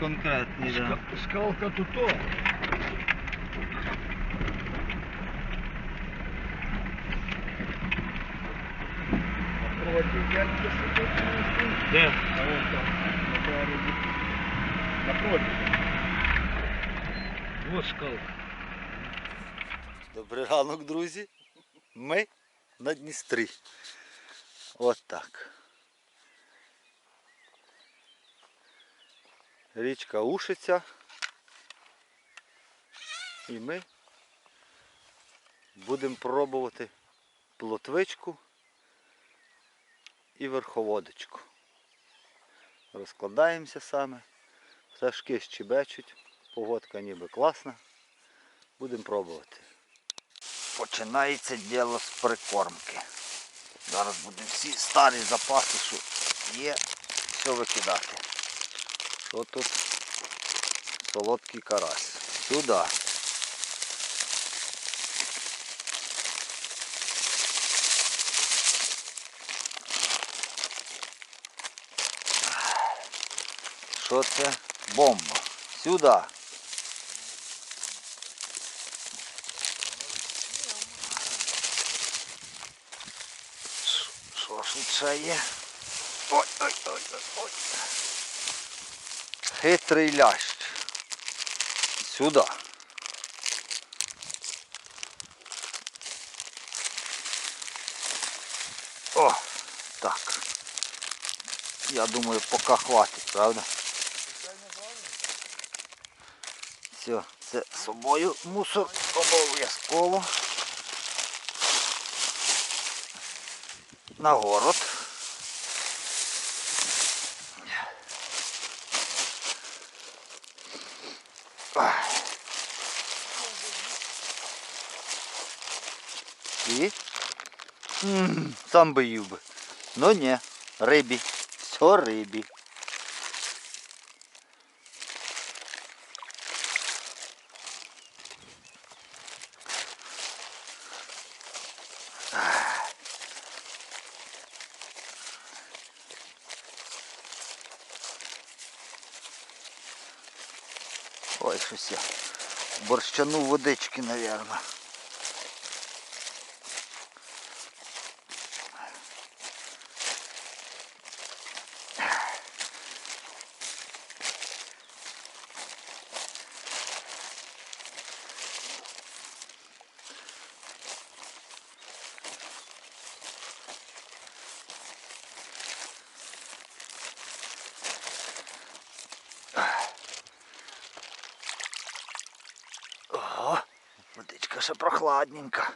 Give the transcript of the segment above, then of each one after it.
конкретний, да. Ска- Скалка тут то. Напротив дядька сидить. Де? А вон там, на березі. Напротив. Ось скалка. Добрий ранок, друзі. Ми на Дністрі. От так. Річка Ушиця. І ми будемо пробувати плотвичку і верховодочку. Розкладаємося саме. Пташки щебечуть, погодка ніби класна. Будемо пробувати. Починається діло з прикормки. Зараз будемо всі старі запаси, що є, все викидати. Що тут? Солодкий карась. Сюди. Що це? Бомба. Сюди. Що ж тут ще є? Ой, ой, ой, ой, ой. Хитрий лящ. Сюди. О, так. Я думаю, поки хватить, правда? Все, це з собою мусор обов'язково. на город. І М, сам би їв би. Ну ні, рибі. Все рибі. Ой, щось я. Борщану водички, наверное. Ого, водичка ще прохладненька.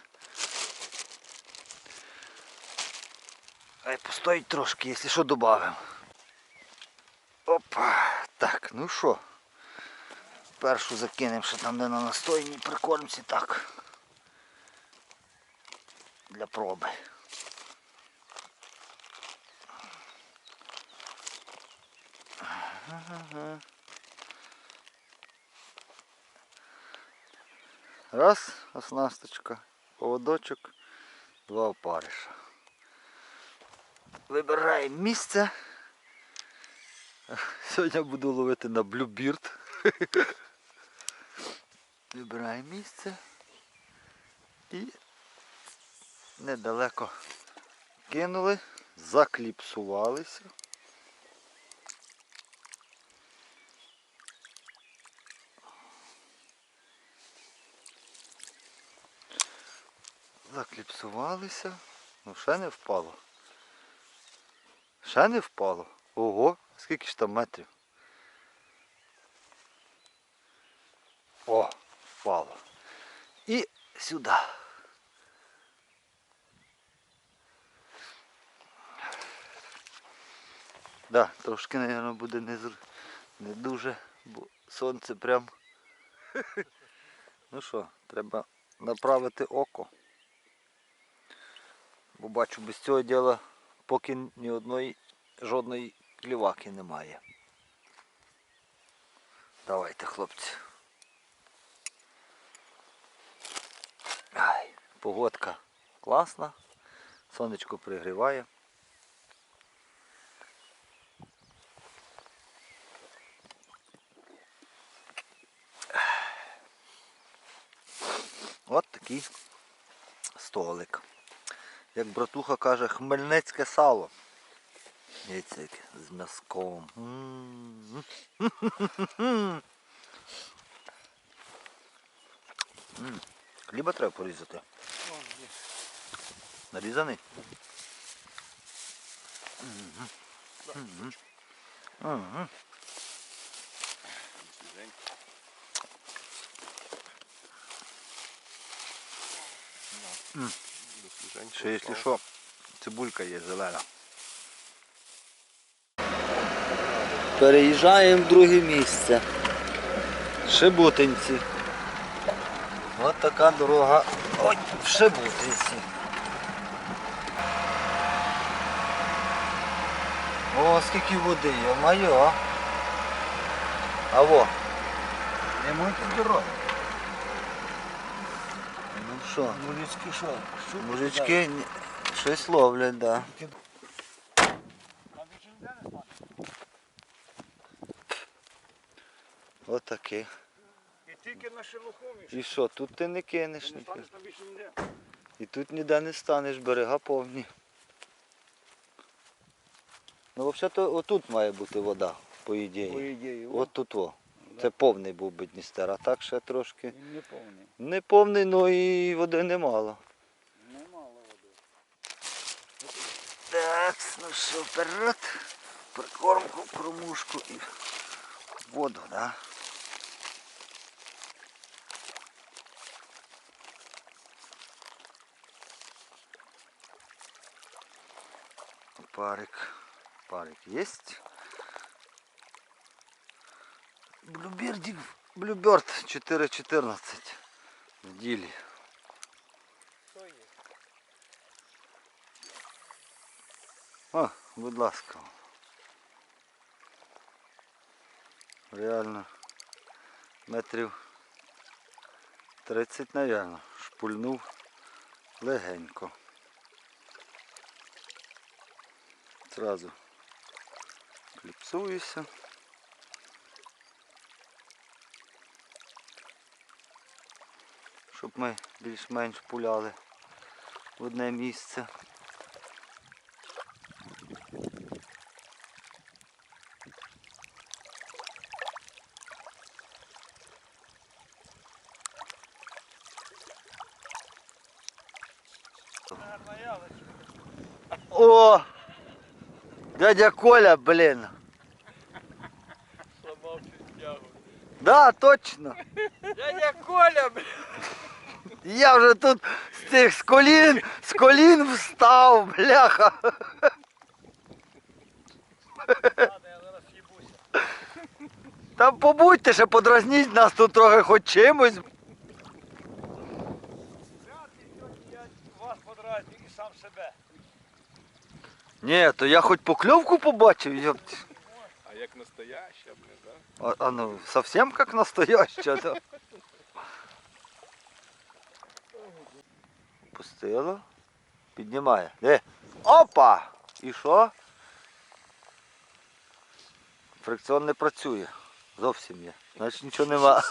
Хай постоїть трошки, якщо що додамо. Опа. Так, ну що. Першу закинемо ще там, де на настойній прикормці так. Для проби. Ага. Раз, оснасточка, поводочок, два опариша. Вибираємо місце. Сьогодні буду ловити на блюбірд. Вибираємо місце і недалеко кинули, закліпсувалися. Закліпсувалися. Ну ще не впало. Ще не впало. Ого, скільки ж там метрів. О, впало. І сюди. Да, трошки, мабуть, буде не, не дуже, бо сонце прям. Ну що, треба направити око. Побачу без цього діла поки ні одної жодної кліваки немає. Давайте, хлопці. Ай, Погодка класна, сонечко пригріває. От такий столик. Як братуха каже, хмельницьке сало. Яйце яке з м'язком. Хліба треба порізати. Нарізаний? Мгм. Мгм. Ще якщо що, цибулька є зелена. Переїжджаємо в друге місце. Шибутинці. Ось така дорога. Ой, в Шибутинці. О, скільки води, йо-майо. А во. Не можете дороги. Що, Мужички що? Мужички щось ловлять, да. не стане. Отакі. І тільки на шелухові. І що, тут ти не кинеш Не станеш там більше ніде. І тут ніде не станеш, берега повні. Ну взагалі отут має бути вода, по По ідеї. ідеї. От тут о. Це повний був би Дністер, а так ще трошки. Він не повний. Не повний, ну і води немало. Немало води. Так, ну що, вперед. Прикормку, кормушку і воду, да? Парик. Парик есть. Блюбердик, блюберд 4.14 в ділі. О, будь ласка. Реально. Метрів 30, напевно. Шпульнув легенько. Зразу кліпсуюся. Щоб ми більш-менш пуляли в одне місце. О! Дядя Коля, блин. Чуть тягу. Да, точно. Дядя Коля, блядь. Я вже тут з цих з колін, з колін встав, бляха. Ладно, я зараз їбуся. Та побудьте ще, подразніть нас тут трохи хоч чимось. Я вас подразню і сам себе. Ні, то я хоч покльовку побачив, йопті. А як настояща, блин, да? А, а ну, совсем как настояща, да. Пустило. Піднімає. Де? Опа! І що? Фрикціон не працює. Зовсім є. Значить нічого нема.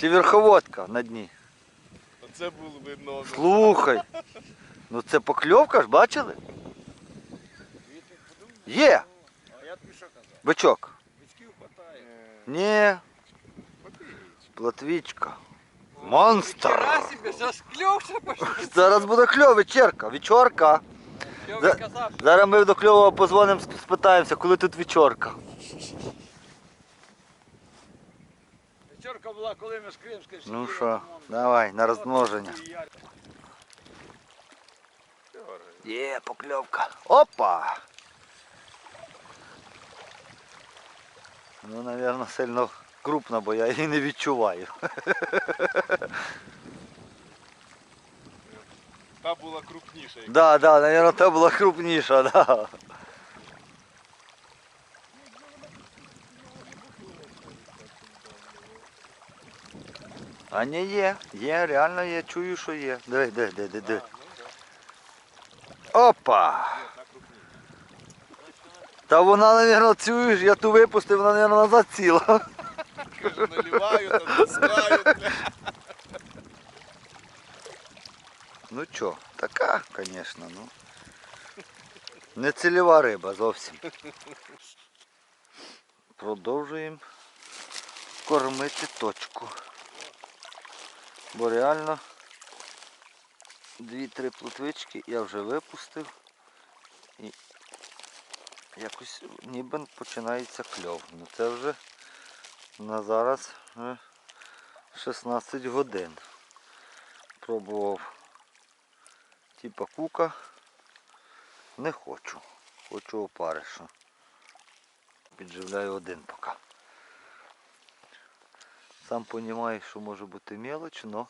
Чи верховодка на дні? Оце було номер. Слухай. Ну це покльовка ж, бачили? Є! А я тобі що казав? Бичок. Вічків хватає. Ні, платвічка. Монстр. собі, заскльовся пошли. Зараз буде кльов, вечірка, вечорка. Я За- казав, Зараз ми до кльового позвонимо, сп- спитаємося, коли тут вечорка. вечірка була, коли ми з Кримської Ну сиділи, що, там, давай, на розмноження. такі я- Є, покльовка. Опа! Ну, напевно, сильно крупно, бо я її не відчуваю. Та була крупніша. як Да, да, напевно, та була крупніша, да. А не є, є, реально є, чую, що є. Диви, диви, диви, диви, диви. Опа! Та вона, напевно, цю, я ту випустив, вона, напевно, назад ціла. Каже, наливаю, там. Ну чо, така, звісно, ну. Не цільова риба зовсім. Продовжуємо кормити точку. Бо реально дві-три плотвички я вже випустив і якось ніби починається кльов. Ну це вже на зараз 16 годин. Пробував типа кука. Не хочу. Хочу опариша. Підживляю один поки. Сам розумію, що може бути мелоч, але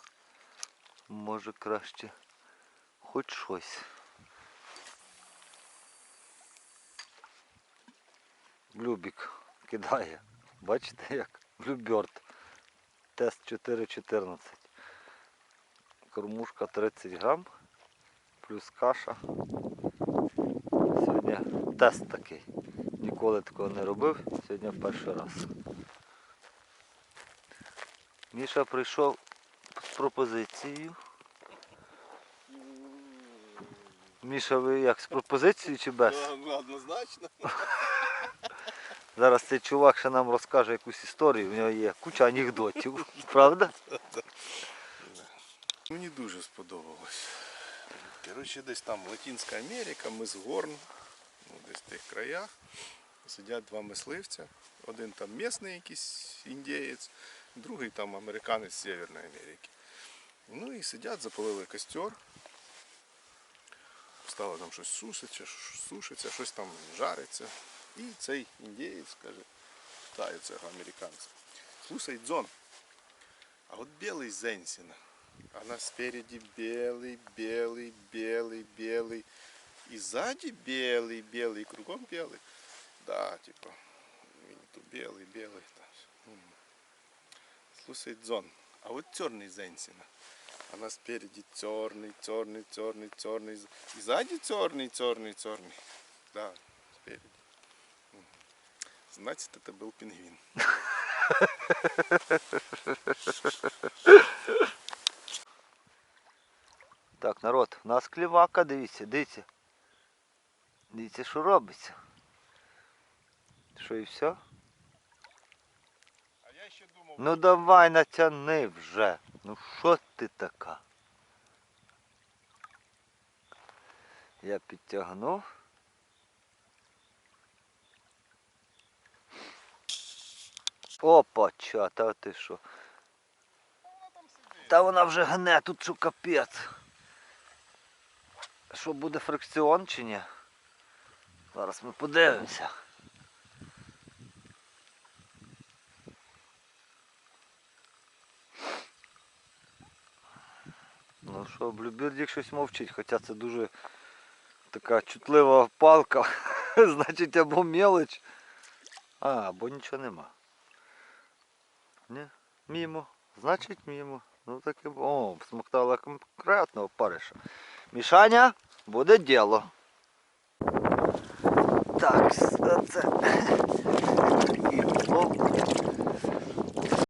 може краще хоч щось. Блюбік кидає. Бачите як? Блюберт. Тест 4.14. Кормушка 30 грам. Плюс каша. Сьогодні тест такий. Ніколи такого не робив. Сьогодні перший раз. Міша прийшов з пропозицією. Міша, ви як з пропозицією чи без? Ну, Однозначно. Зараз цей чувак ще нам розкаже якусь історію, в нього є куча анекдотів, правда? Мені дуже сподобалось. Коротше, десь там Латинська Америка, ми з Горн, ну, десь в тих краях. Сидять два мисливця. Один там місний якийсь індієць, другий там американець з Северної Америки. Ну і сидять, запалили костер. Стало там щось сушиться, сушиться, щось там жариться. І цей індієць каже, питає цього американця. Слушай, Дзон, а вот белый Зенсина, она спереди белый, белый, белый, белый, и сзади белый, белый, и кругом белый. Да, типа, то белый, белый. да. М. Слушай, Дзон, а вот черный Зенсина, она спереди черный, черный, черный, черный, и сзади черный, черный, черный. Да, спереди. М. Значит, это был пингвин. Так, народ, у нас клівака, дивіться, дивіться. Дивіться, що робиться. Що і все? А я ще думав, Ну давай натяни вже. Ну що ти така? Я підтягнув. Опа, ча, та ти що? Та вона вже гне, тут що капець. Що буде фрикціон чи ні? Зараз ми подивимося. Ну що, блюбірдік щось мовчить, хоча це дуже така чутлива палка. Значить або мелоч. А, або нічого нема. Ні, мімо. Значить мімо. Ну таке. бу- О, смоктала конкретно опариша. Мішаня, буде діло. Так, це. І,